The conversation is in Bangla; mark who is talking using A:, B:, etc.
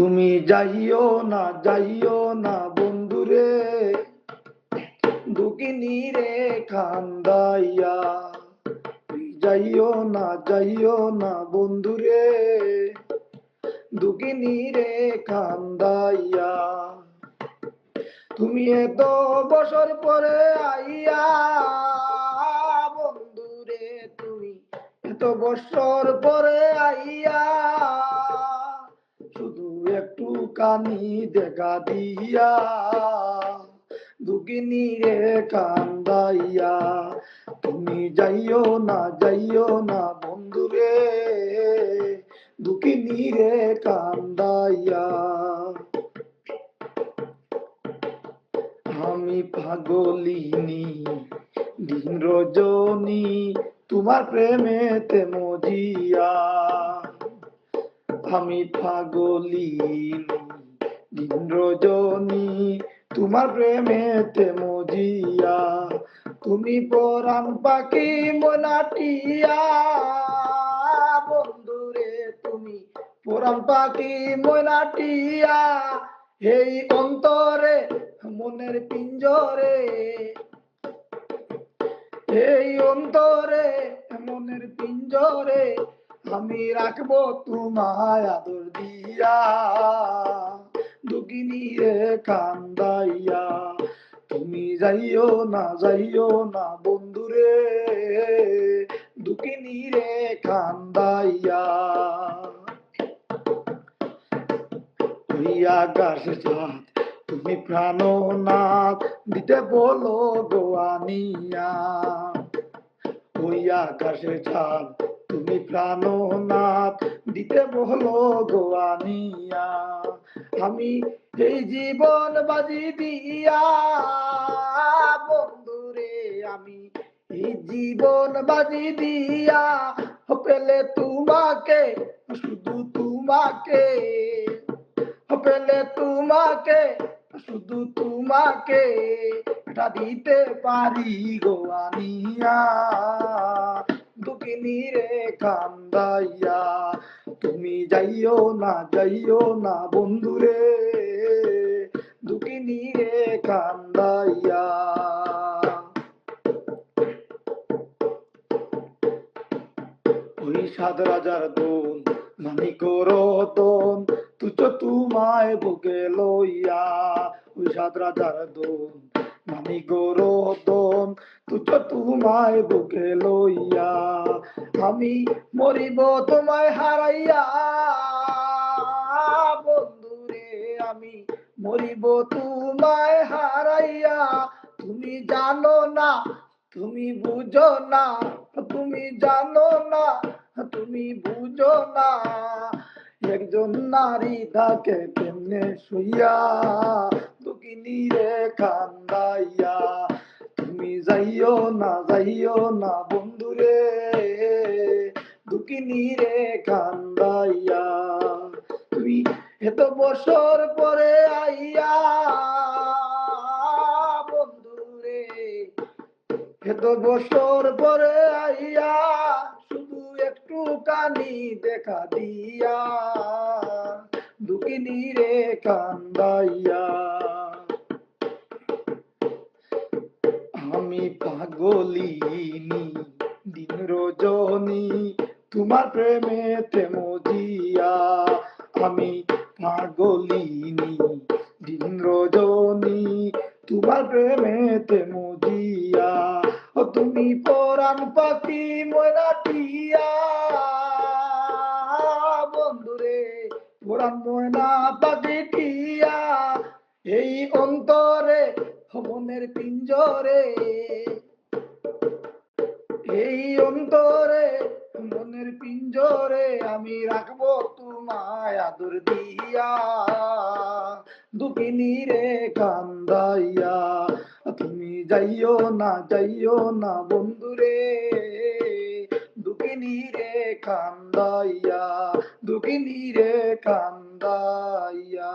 A: তুমি যাইও না যাইও না বন্ধুরে। দুকিনি রে খান্দাইয়া যাইও না যাইও না বন্ধুরে। দুকিনি রে খান্দাইয়া তুমি এত বছর পরে আইয়া বন্ধুরে, তুমি এত বছর পরে আইয়া কানি দেখা দিয়া দুকিনি রে কান্দাইয়া, তুমি যাইও না যাইও না বন্ধুরে দুকিনি রে কান্দাইয়া। আমি পাগলিনী, দিন রজনী, তোমার প্রেমেতে মজিয়া। আমি পাগলিনী দিন রজনী, তোমার প্রেমেতে মজিয়া, তুমি পরাণ পাখি মনাটিয়া। বন্ধুরে, তুমি পরাণ পাখি মনাটিয়া। এই অন্তরে, মনের পিঞ্জরে। এই অন্তরে, মনের পিঞ্জরে, আমি রাখব তোমায় আদর দিয়া। রে কান্দাইয়া, তুমি যাইও না যাইও না বন্ধুরে দুকিনি রে কান্দাইয়া। ওই আকাশ চাঁদ তুমি প্রাণনাথ, দিতে বলো গোয়ানিয়া ওই আকাশে চাঁদ তুমি প্রাণনাথ দিতে বলো গোয়ানিয়া আমি এই জীবন বাজি দিয়া, বন্ধুরে, আমি এই জীবন বাজি দিয়া। পেলে তোমাকে, শুধু তোমাকে, পেলে তোমাকে, শুধু তোমাকে, এটা দিতে পারি গোয়ানিয়া দুকিনি রে কান্দাইয়া তুমি যাইও না যাইও না বন্ধুরে। দুকিনি রে কান্দাইয়া। ওই সাত রাজার দোন মানিক রতন তুচ তোমায় বুকে লইয়া। ওই সাত রাজার দোন মানিক রতন তুচ তোমায় বুকে লইয়া আমি মরিব তোমায় হারাইয়া। বন্ধুরে, আমি মরিব তোমায় হারাইয়া। তুমি জানো না, তুমি বুঝো না, তুমি জানো না, তুমি বুঝো না। একজন নারী থাকে তেমনে শুইয়া দুকিনি রে কান্দাইয়া। তুমি যাইও না যাইও না বন্ধুরে। দুকিনি রে কান্দাইয়া তুমি এত বছর পরে আইয়া বন্ধুরে। এত বছর পরে আইয়া শুধু একটু কানি দেখা দিয়া দুকিনি রে কান্দাইয়া। পাগলিনী দিন রজনী তোমার প্রেমেতে মজিয়া। আমি পাগলিনী দিন রজনী তোমার প্রেমেতে মজিয়া। ও তুমি পরাণ পাখি ময়নাটিয়া বন্ধুরে, পরাণ ময়না পাখিটিয়া এই অন্তরে মনের পিঞ্জরে এই অন্তরে, মনের পিঞ্জরে আমি রাখব তোমায় আদর দিয়া। দুকিনি রে কান্দাইয়া, তুমি যাইও না যাইও না বন্ধুরে। দুকিনি রে কান্দাইয়া দুকিনি রে কান্দাইয়া।